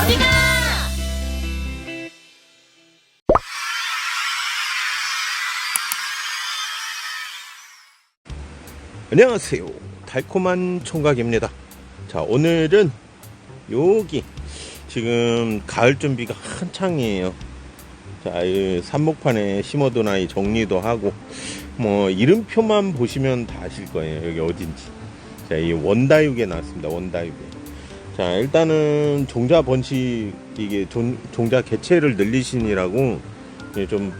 어디가? 안녕하세요. 달콤한 총각입니다. 자, 오늘은 여기 지금 가을 준비가 한창이에요. 자, 이 삽목판에 심어둔 아이 정리도 하고 뭐 이름표만 보시면 다 아실 거예요. 여기 어딘지. 자, 이 원다육에 나왔습니다. 원다육에. 자, 일단은 종자 번식 이게 종, 종자 개체를 늘리시느라고 이제 좀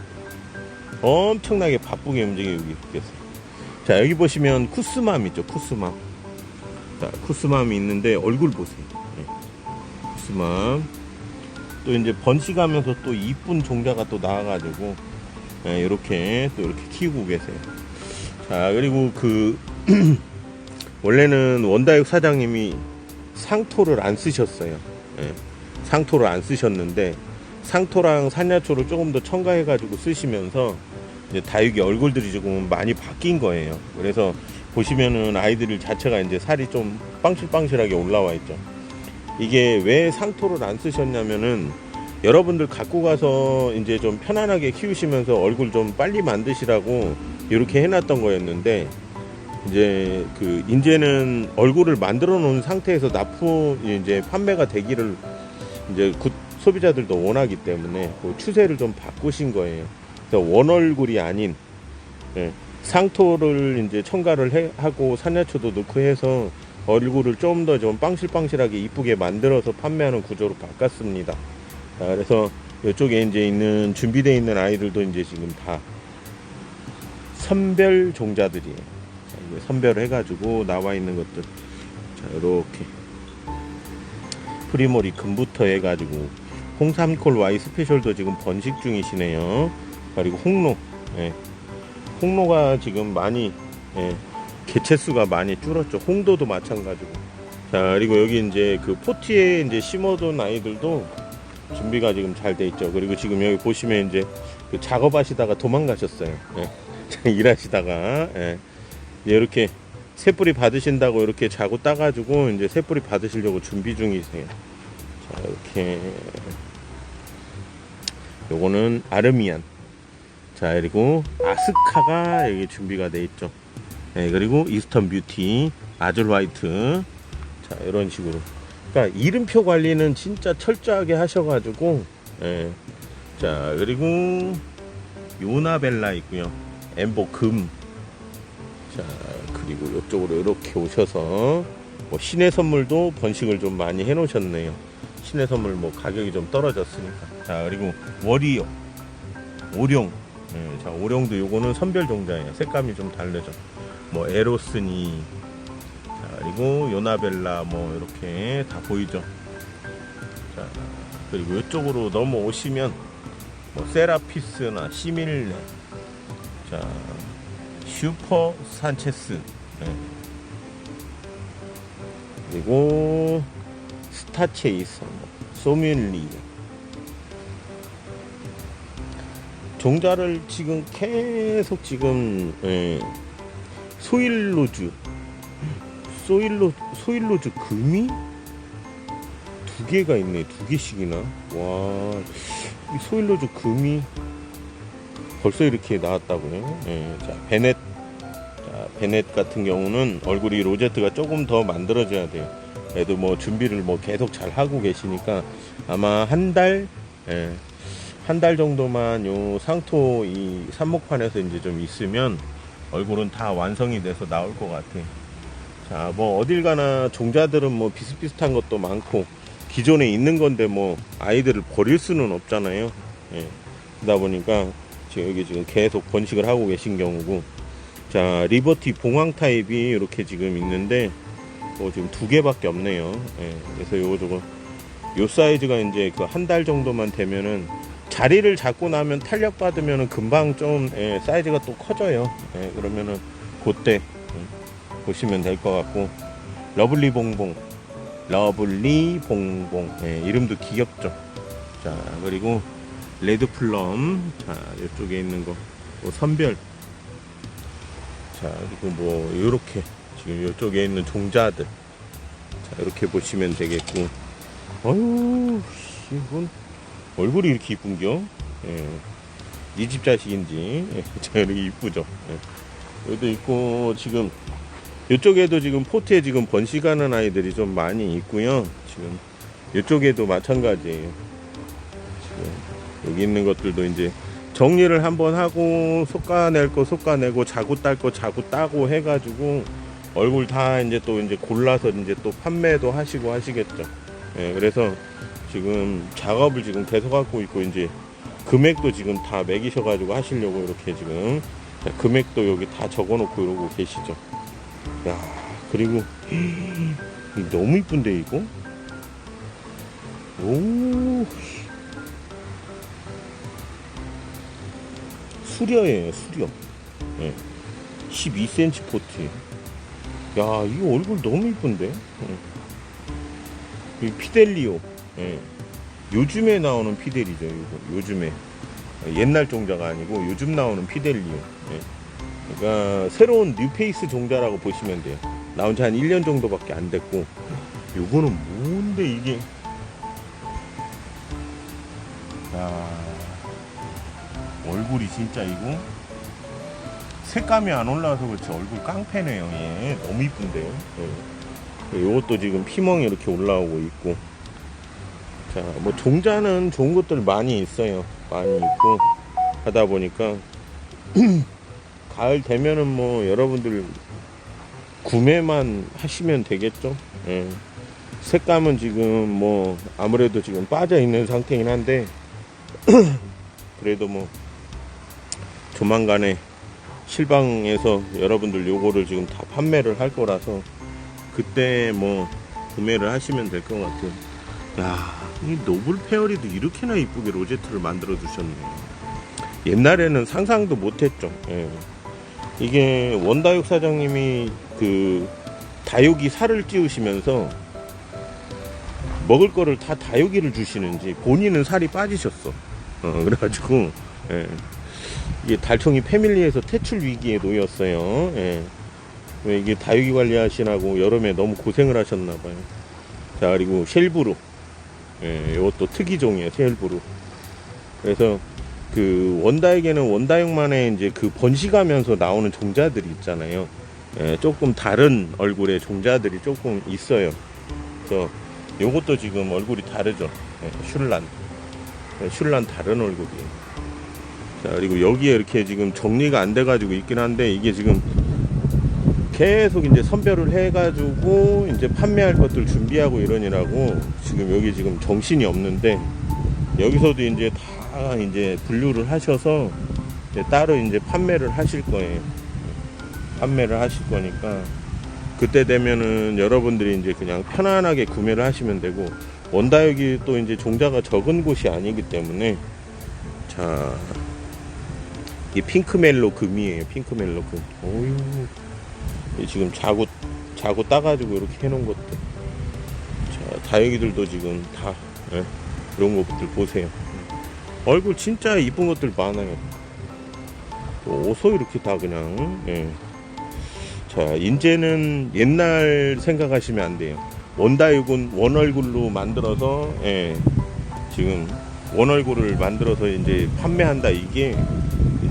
엄청나게 바쁘게 움직이고 있겠어요. 자 여기 보시면 쿠스맘 있죠 쿠스맘 자 쿠스맘이 있는데 얼굴 보세요 네. 쿠스맘 또 이제 번식하면서 또 이쁜 종자가 또 나와가지고 네, 이렇게 또 이렇게 키우고 계세요 자 그리고 그 원래는 원다육 사장님이 상토를 안 쓰셨어요 네, 상토를 안 쓰셨는데 상토랑 산야초를 조금 더 첨가해가지고 쓰시면서 이제 다육이 얼굴들이 조금 많이 바뀐 거예요. 그래서 보시면은 아이들 자체가 이제 살이 좀 빵실빵실하게 올라와 있죠. 이게 왜 상토를 안 쓰셨냐면은 여러분들 갖고 가서 이제 좀 편안하게 키우시면서 얼굴 좀 빨리 만드시라고 이렇게 해놨던 거였는데 이제 그 이제는 얼굴을 만들어 놓은 상태에서 납품 이제 판매가 되기를 이제 굿 소비자들도 원하기 때문에 그 추세를 좀 바꾸신 거예요. 그래서 원 얼굴이 아닌 예, 상토를 이제 첨가를 해, 하고 산야초도 넣고 해서 얼굴을 좀더좀 빵실빵실하게 이쁘게 만들어서 판매하는 구조로 바꿨습니다. 자, 그래서 이쪽에 이제 있는 준비되어 있는 아이들도 이제 지금 다 선별 종자들이에요. 자, 이제 선별을 해가지고 나와 있는 것들. 자, 이렇게 프리모리 금부터 해 가지고 홍삼콜 와이 스페셜도 지금 번식 중이시네요. 그리고 홍로, 예. 홍로가 지금 많이 예, 개체 수가 많이 줄었죠. 홍도도 마찬가지고. 자 그리고 여기 이제 그 포티에 이제 심어둔 아이들도 준비가 지금 잘 돼 있죠. 그리고 지금 여기 보시면 이제 그 작업하시다가 도망가셨어요. 예. 일하시다가 예. 이렇게 새뿌리 받으신다고 이렇게 자고 따가지고 이제 새뿌리 받으시려고 준비 중이세요. 자 이렇게 요거는 아르미안. 자 그리고 아스카가 여기 준비가 돼 있죠. 네, 그리고 이스턴 뷰티, 아즐 화이트. 자 이런 식으로. 그러니까 이름표 관리는 진짜 철저하게 하셔가지고. 예. 자 그리고 요나벨라 있고요. 엠보 금. 자 그리고 이쪽으로 이렇게 오셔서 뭐 신의 선물도 번식을 좀 많이 해 놓으셨네요. 신의 선물 뭐 가격이 좀 떨어졌으니까. 자 그리고 워리어, 오룡. 예, 자 오룡도 요거는 선별 종자예요. 색감이 좀 다르죠. 뭐 에로스니. 자 그리고 요나벨라 뭐 이렇게 다 보이죠. 자 그리고 이쪽으로 넘어오시면 뭐 세라피스나 시밀레. 자 슈퍼 산체스. 예. 그리고 스타체이서, 뭐, 소뮬리. 종자를 지금 계속 지금 예, 소일로주, 소일로 소일로주 금이 두 개가 있네, 두 개씩이나. 와, 이 소일로주 금이 벌써 이렇게 나왔다고요. 예, 자 베넷, 자 베넷 같은 경우는 얼굴이 로제트가 조금 더 만들어져야 돼요. 그래도 뭐 준비를 뭐 계속 잘 하고 계시니까 아마 한 달, 예, 한달 정도만 요 상토 이 삽목판에서 이제 좀 있으면 얼굴은 다 완성이 돼서 나올 것 같아. 자, 뭐 어딜 가나 종자들은 뭐 비슷비슷한 것도 많고 기존에 있는 건데 뭐 아이들을 버릴 수는 없잖아요. 예. 그러다 보니까 지금 여기 지금 계속 번식을 하고 계신 경우고 자 리버티 봉황 타입이 이렇게 지금 있는데 뭐 지금 두 개밖에 없네요. 예, 그래서 요거 저거 요 사이즈가 이제 그 한 달 정도만 되면은 자리를 잡고 나면 탄력 받으면은 금방 좀 예, 사이즈가 또 커져요. 예, 그러면은 그때 예, 보시면 될 것 같고 러블리 봉봉 러블리 봉봉 예, 이름도 귀엽죠. 자 그리고 레드 플럼 자 이쪽에 있는 거뭐 선별 자 그리고 뭐 요렇게 지금 이쪽에 있는 종자들 자 이렇게 보시면 되겠고 아유, 씨, 이건 얼굴이 이렇게 이쁜겨? 예. 이집 자식인지, 예, 저 이렇게 이쁘죠? 예. 여기도 있고, 지금, 이쪽에도 지금 포트에 지금 번식하는 아이들이 좀 많이 있고요. 지금, 이쪽에도 마찬가지예요. 지금, 여기 있는 것들도 이제 정리를 한번 하고, 솎아낼 거 솎아내고, 자구 딸 거 자구 따고 해가지고, 얼굴 다 이제 또 이제 골라서 이제 또 판매도 하시고 하시겠죠. 예, 그래서 지금 작업을 지금 계속 하고 있고 이제 금액도 지금 다 매기셔가지고 하시려고 이렇게 지금 자, 금액도 여기 다 적어놓고 이러고 계시죠. 야 그리고 너무 이쁜데 이거? 오 수려예요 수려. 예. 12cm 포트. 야 이거 얼굴 너무 이쁜데? 예. 이 피델리오. 예. 요즘에 나오는 피델이죠, 이거. 요즘에. 옛날 종자가 아니고 요즘 나오는 피델리오. 예. 그러니까 새로운 뉴페이스 종자라고 보시면 돼요. 나온 지 한 1년 정도밖에 안 됐고. 요거는 뭔데 이게. 야. 얼굴이 진짜 이거 색감이 안 올라와서 그렇지. 얼굴 깡패네요. 얘 너무 이쁜데요. 예. 요것도 지금 피멍이 이렇게 올라오고 있고. 자 뭐 종자는 좋은 것들 많이 있어요. 많이 있고. 하다 보니까 가을 되면은 뭐 여러분들 구매만 하시면 되겠죠? 예. 색감은 지금 뭐 아무래도 지금 빠져 있는 상태긴 한데 그래도 뭐 조만간에 실방에서 여러분들 요거를 지금 다 판매를 할 거라서 그때 뭐 구매를 하시면 될 것 같아요. 야, 이 노블 페어리도 이렇게나 이쁘게 로제트를 만들어 주셨네. 옛날에는 상상도 못했죠. 예. 이게 원다육 사장님이 그 다육이 살을 찌우시면서 먹을 거를 다 다육이를 주시는지 본인은 살이 빠지셨어. 어, 그래가지고 예. 이게 달총이 패밀리에서 퇴출 위기에 놓였어요. 예. 왜 이게 다육이 관리하시라고 여름에 너무 고생을 하셨나 봐요. 자 그리고 쉘브루, 예, 이것도 특이종이에요. 쉘브루. 그래서 그 원다육에는 원다육만의 이제 그 번식하면서 나오는 종자들이 있잖아요. 예, 조금 다른 얼굴의 종자들이 조금 있어요. 그래서 요것도 지금 얼굴이 다르죠. 예, 슐란. 예, 슐란 다른 얼굴이에요. 자, 그리고 여기에 이렇게 지금 정리가 안 돼가지고 있긴 한데, 이게 지금 계속 이제 선별을 해가지고, 이제 판매할 것들 준비하고 이러느라고, 지금 여기 지금 정신이 없는데, 여기서도 이제 다 이제 분류를 하셔서, 이제 따로 이제 판매를 하실 거예요. 판매를 하실 거니까, 그때 되면은 여러분들이 이제 그냥 편안하게 구매를 하시면 되고, 원다육이 또 이제 종자가 적은 곳이 아니기 때문에, 자, 이게 핑크멜로 금이에요. 핑크멜로 금. 오유. 이 지금 자구 자구 따가지고 이렇게 해놓은 것들. 자, 다육이들도 지금 다 예, 이런 것들 보세요. 얼굴 진짜 이쁜 것들 많아요. 또 옷도 이렇게 다 그냥. 예. 자, 이제는 옛날 생각하시면 안 돼요. 원다육은 원 얼굴로 만들어서 예, 지금 원 얼굴을 만들어서 이제 판매한다 이게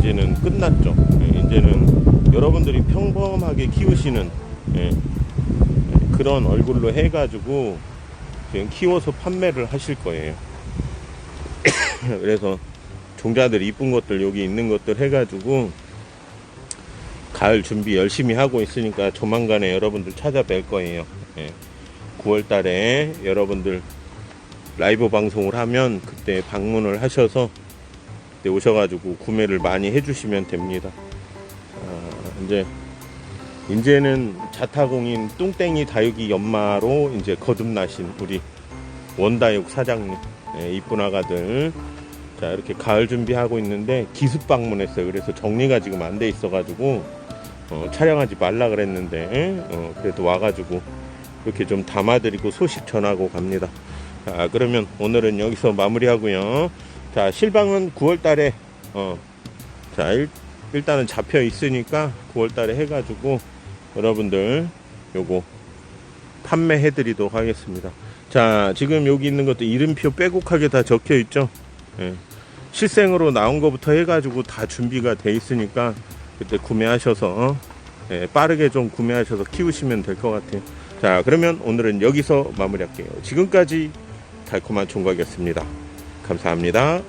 이제는 끝났죠. 예, 이제는 여러분들이 평범하게 키우시는 예, 그런 얼굴로 해가지고 지금 키워서 판매를 하실 거예요. 그래서 종자들 이쁜 것들 여기 있는 것들 해가지고 가을 준비 열심히 하고 있으니까 조만간에 여러분들 찾아뵐 거예요. 예, 9월 달에 여러분들 라이브 방송을 하면 그때 방문을 하셔서 그때 오셔가지고 구매를 많이 해주시면 됩니다. 아, 이제 이제는 자타공인 뚱땡이 다육이 연마로 이제 거듭나신 우리 원다육 사장님 예, 이쁜 아가들 자 이렇게 가을 준비하고 있는데 기습 방문했어요. 그래서 정리가 지금 안 돼 있어가지고 어, 촬영하지 말라 그랬는데 어, 그래도 와가지고 이렇게 좀 담아드리고 소식 전하고 갑니다. 자 그러면 오늘은 여기서 마무리하고요. 자 실방은 9월 달에 어, 자 일, 일단은 잡혀 있으니까 9월 달에 해가지고 여러분들 요거 판매해 드리도록 하겠습니다 자, 지금 여기 있는 것도 이름표 빼곡하게 다 적혀 있죠. 예. 실생으로 나온 것부터 해가지고 다 준비가 돼 있으니까 그때 구매하셔서 어? 예, 빠르게 좀 구매하셔서 키우시면 될 것 같아요. 자, 그러면 오늘은 여기서 마무리할게요. 지금까지 달콤한 총각이었습니다. 감사합니다.